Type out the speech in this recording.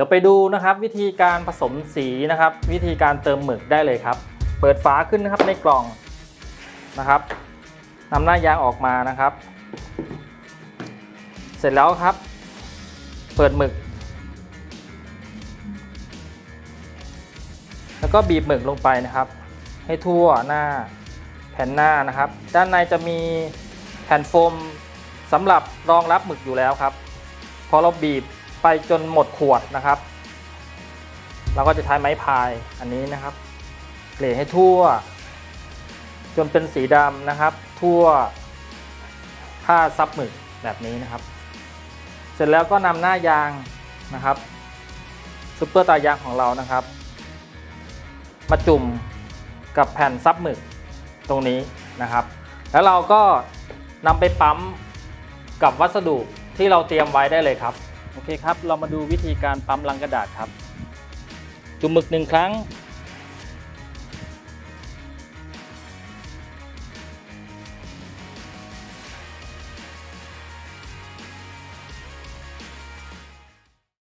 ดี๋ยวไปดูนะครับวิธีการผสมสีนะครับ วิธีการเติมหมึกได้เลยครับ เปิดฝาขึ้นนะครับในกล่องนะครับนำหน้ายางออกมานะครับ เสร็จแล้วครับ เปิดหมึก แล้วก็บีบหมึกลงไปนะครับ ให้ทั่วหน้าแผ่นหน้านะครับ ด้านในจะมีแผ่นโฟมสำหรับรองรับหมึกอยู่แล้วครับ พอเราบีบ ไปจนหมดขวดนะครับ เราก็จะใช้ไม้พายอันนี้นะครับ เกลี่ยให้ทั่ว จนเป็นสีดำนะครับ ทั่วผ้าซับหมึกแบบนี้นะครับ เสร็จแล้วก็นำหน้ายางนะครับซุปเปอร์ตายางของเรานะครับ มาจุ่มกับแผ่นซับหมึกตรงนี้นะครับ แล้วเราก็นำไปปั๊มกับวัสดุที่เราเตรียมไว้ได้เลยครับ โอเคครับ เรามาดูวิธีการปั๊มลังกระดาษครับ จุ่มหมึกหนึ่งครั้ง